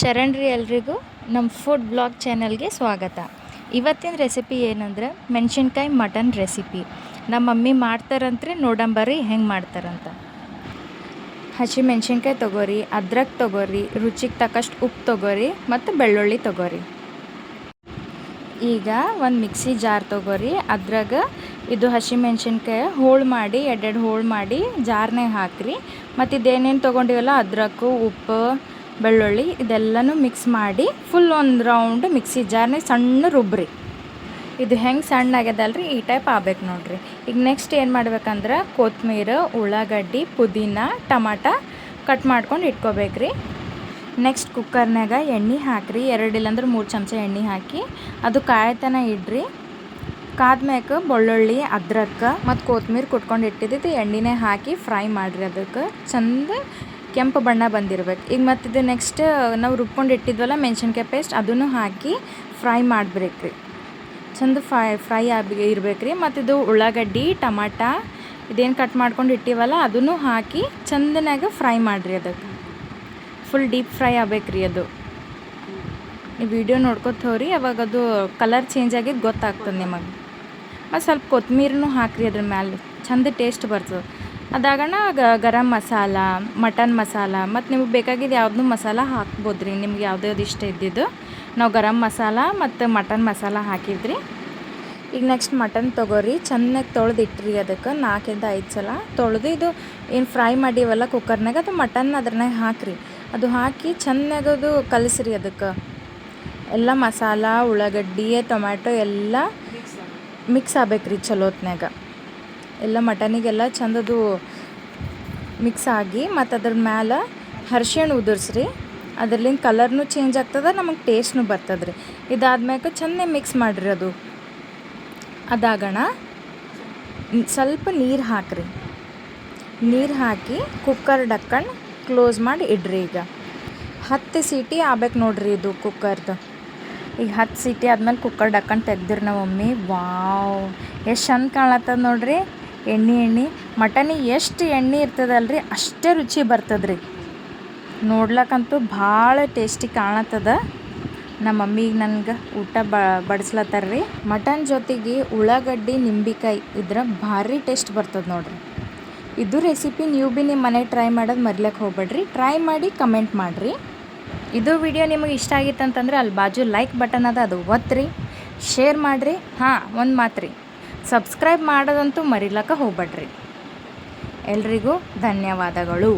ಶರಣ್ರಿ ಎಲ್ರಿಗೂ ನಮ್ಮ food blog ಚಾನಲ್ಗೆ ಸ್ವಾಗತ. ಇವತ್ತಿನ ರೆಸಿಪಿ ಏನಂದ್ರೆ ಮೆಣಸಿನ್ಕಾಯಿ ಮಟನ್ ರೆಸಿಪಿ. ನಮ್ಮ ಮಮ್ಮಿ ಮಾಡ್ತಾರಂತ್ರಿ ನೋಡಂಬರ್ರಿ ಹೆಂಗೆ ಮಾಡ್ತಾರಂತ. ಹಸಿ ಮೆಣಸಿನ್ಕಾಯಿ ತೊಗೋರಿ, ಅದ್ರಕ್ ತೊಗೋರಿ, ರುಚಿಗೆ ತಕ್ಕಷ್ಟು ಉಪ್ಪು ತೊಗೋರಿ ಮತ್ತು ಬೆಳ್ಳುಳ್ಳಿ ತೊಗೋರಿ. ಈಗ ಒಂದು ಮಿಕ್ಸಿ ಜಾರ್ ತೊಗೋರಿ, ಅದ್ರಾಗ ಇದು ಹಸಿ ಮೆಣಸಿನ್ಕಾಯಿ ಹೋಳು ಮಾಡಿ ಎರಡೆರಡು ಹೋಳು ಮಾಡಿ ಜಾರ್ನಾಗ ಹಾಕ್ರಿ. ಮತ್ತು ಇದೇನೇನು ತೊಗೊಂಡಿವಲ್ಲ, ಅದ್ರಕ್ಕು ಉಪ್ಪು ಬೆಳ್ಳುಳ್ಳಿ ಇದೆಲ್ಲನೂ ಮಿಕ್ಸ್ ಮಾಡಿ ಫುಲ್ ಒಂದು ರೌಂಡ್ ಮಿಕ್ಸಿ ಜಾರ್ನಾಗ ಸಣ್ಣ ರುಬ್ಬ್ರಿ ಇದು ಹೆಂಗೆ ಸಣ್ಣ ಆಗ್ಯದಲ್ರಿ? ಈ ಟೈಪ್ ಆಗ್ಬೇಕು ನೋಡ್ರಿ. ಈಗ ನೆಕ್ಸ್ಟ್ ಏನು ಮಾಡ್ಬೇಕಂದ್ರೆ ಕೊತ್ತಂಬರಿ ಉಳ್ಳಾಗಡ್ಡಿ, ಪುದೀನ, ಟಮಾಟ ಕಟ್ ಮಾಡ್ಕೊಂಡು ಇಟ್ಕೋಬೇಕ್ರಿ. ನೆಕ್ಸ್ಟ್ ಕುಕ್ಕರ್ನಾಗ ಎಣ್ಣೆ ಹಾಕ್ರಿ. ಎರಡು ಇಲ್ಲಾಂದ್ರೆ ಮೂರು ಚಮಚ ಎಣ್ಣೆ ಹಾಕಿ ಅದು ಕಾಯತನ ಇಡ್ರಿ. ಕಾದ್ಮ್ಯಾಕ ಬೆಳ್ಳುಳ್ಳಿ, ಅದ್ರಕ್ಕ ಮತ್ತು ಕೊತ್ತಂಬರಿ ಕುಟ್ಕೊಂಡು ಇಟ್ಟಿದ್ದು ಎಣ್ಣೆನೇ ಹಾಕಿ ಫ್ರೈ ಮಾಡಿರಿ ಅದಕ್ಕೆ. ಚಂದ ಕೆಂಪು ಬಣ್ಣ ಬಂದಿರ್ಬೇಕು. ಈಗ ಮತ್ತು ಇದು ನೆಕ್ಸ್ಟ್ ನಾವು ರುಬ್ಕೊಂಡು ಇಟ್ಟಿದ್ವಲ್ಲ ಮೆಣಸಿನ್ಕಾಯಿ ಪೇಸ್ಟ್ ಅದನ್ನು ಹಾಕಿ ಫ್ರೈ ಮಾಡ್ಬೇಕ್ರಿ. ಚಂದ ಫ್ರೈ ಫ್ರೈ ಆಗಿ ಇರಬೇಕ್ರಿ. ಮತ್ತು ಇದು ಉಳ್ಳಾಗಡ್ಡಿ, ಟಮಾಟ, ಇದೇನು ಕಟ್ ಮಾಡ್ಕೊಂಡು ಇಟ್ಟಿವಲ್ಲ ಅದನ್ನು ಹಾಕಿ ಚಂದನಾಗ ಫ್ರೈ ಮಾಡಿರಿ ಅದಕ್ಕೆ. ಫುಲ್ ಡೀಪ್ ಫ್ರೈ ಆಗ್ಬೇಕ್ರಿ ಅದು. ನೀವು ವಿಡಿಯೋ ನೋಡ್ಕೊತ ಹೋಗ್ರಿ, ಅವಾಗ ಅದು ಕಲರ್ ಚೇಂಜ್ ಆಗಿ ಗೊತ್ತಾಗ್ತದೆ ನಿಮಗೆ. ಮತ್ತು ಸ್ವಲ್ಪ ಕೊತ್ತಂಬರಿನೂ ಹಾಕ್ರಿ ಅದ್ರ ಮ್ಯಾಲೆ. ಚಂದ ಟೇಸ್ಟ್ ಬರ್ತದೆ. ಅದಾಗಣ ಗರಂ ಮಸಾಲ, ಮಟನ್ ಮಸಾಲ, ಮತ್ತು ನಿಮಗೆ ಬೇಕಾಗಿದ್ದು ಯಾವ್ದು ಮಸಾಲ ಹಾಕ್ಬೋದು ರೀ ನಿಮ್ಗೆ ಯಾವ್ದು ಯಾವ್ದು ಇಷ್ಟ ಇದ್ದಿದ್ದು. ನಾವು ಗರಂ ಮಸಾಲ ಮತ್ತು ಮಟನ್ ಮಸಾಲ ಹಾಕಿದ್ರಿ. ಈಗ ನೆಕ್ಸ್ಟ್ ಮಟನ್ ತೊಗೋರಿ. ಚೆನ್ನಾಗಿ ತೊಳೆದು ಇಟ್ರಿ ಅದಕ್ಕೆ ನಾಲ್ಕಿಂದ ಐದು ಸಲ. ತೊಳೆದು ಇದು ಏನು ಫ್ರೈ ಮಾಡಿವಲ್ಲ ಕುಕ್ಕರ್ನಾಗ, ಅದು ಮಟನ್ ಅದ್ರನಾಗ ಹಾಕ್ರಿ. ಅದು ಹಾಕಿ ಚೆನ್ನಾಗಿ ಅದು ಕಲಸ್ರಿ ಅದಕ್ಕೆ. ಎಲ್ಲ ಮಸಾಲ, ಉಳ್ಳಾಗಡ್ಡಿ, ಟೊಮ್ಯಾಟೊ ಎಲ್ಲ ಮಿಕ್ಸ್ ಆಗ್ಬೇಕ್ರಿ ಚಲೋತ್ನಾಗ ಎಲ್ಲ ಮಟನಿಗೆಲ್ಲ ಚಂದದು ಮಿಕ್ಸ್ ಆಗಿ, ಮತ್ತು ಅದ್ರ ಮ್ಯಾಲೆ ಹರ್ಷಣ ಉದುರ್ಸ್ರಿ. ಅದರಲ್ಲಿಂದ ಕಲರ್ನು ಚೇಂಜ್ ಆಗ್ತದೆ, ನಮಗೆ ಟೇಸ್ಟ್ನು ಬರ್ತದ್ರಿ. ಇದಾದ್ಮ್ಯಾಕ ಚಂದ ಮಿಕ್ಸ್ ಮಾಡಿರಿ ಅದು. ಅದಾಗಣ ಸ್ವಲ್ಪ ನೀರು ಹಾಕ್ರಿ. ನೀರು ಹಾಕಿ ಕುಕ್ಕರ್ ಡಕ್ಕಣ್ ಕ್ಲೋಸ್ ಮಾಡಿ ಇಡ್ರಿ ಈಗ. ಹತ್ತು ಸೀಟಿ ಆಗ್ಬೇಕು ನೋಡ್ರಿ ಇದು ಕುಕ್ಕರ್ದು ಈಗ ಹತ್ತು ಸೀಟಿ ಆದ್ಮೇಲೆ ಕುಕ್ಕರ್ ಡಕ್ಕಣ್ ತೆಗ್ದಿರಿ ನಾವು ಮಮ್ಮಿ ವಾವ್, ಎಷ್ಟು ಚಂದ ಕಾಣತ್ತದ ನೋಡ್ರಿ. ಎಣ್ಣೆ ಎಣ್ಣೆ. ಮಟನಿಗೆ ಎಷ್ಟು ಎಣ್ಣೆ ಇರ್ತದಲ್ರಿ? ಅಷ್ಟೇ ರುಚಿ ಬರ್ತದ್ರಿ. ನೋಡ್ಲಕ್ಕಂತೂ ಭಾಳ ಟೇಸ್ಟಿ ಕಾಣತ್ತದ. ನಮ್ಮ ಮಮ್ಮಿಗೆ ನನಗೆ ಊಟ ಬ, ಬಡಿಸ್ಲತ್ತಾರ್ರಿ. ಮಟನ್ ಜೊತೆಗೆ ಉಳ್ಳಾಗಡ್ಡಿ, ನಿಂಬಿಕಾಯಿ ಇದ್ರೆ ಭಾರಿ ಟೇಸ್ಟ್ ಬರ್ತದೆ ನೋಡ್ರಿ. ಇದು ರೆಸಿಪಿ ನೀವು ಭೀ ನಿಮ್ಮ ಮನೆ ಟ್ರೈ ಮಾಡೋದು ಮರಿಲಕ್ಕೆ ಹೋಗ್ಬೇಡ್ರಿ. ಟ್ರೈ ಮಾಡಿ ಕಮೆಂಟ್ ಮಾಡಿರಿ. ಇದು ವಿಡಿಯೋ ನಿಮಗೆ ಇಷ್ಟ ಆಗಿತ್ತಂತಂದ್ರೆ ಅಲ್ಲಿ ಬಾಜು ಲೈಕ್ ಬಟನ್ ಅದ, ಅದು ಒತ್ತಿರಿ ಶೇರ್ ಮಾಡಿರಿ. ಹಾಂ, ಒಂದು ಮಾತ್ರಿ. ರೀ ಸಬ್ಸ್ಕ್ರೈಬ್ ಮಾಡೋದಂತೂ ಮರಿಲಕ್ಕ ಹೋಗ್ಬೇಡ್ರಿ. ಎಲ್ರಿಗೂ ಧನ್ಯವಾದಗಳು.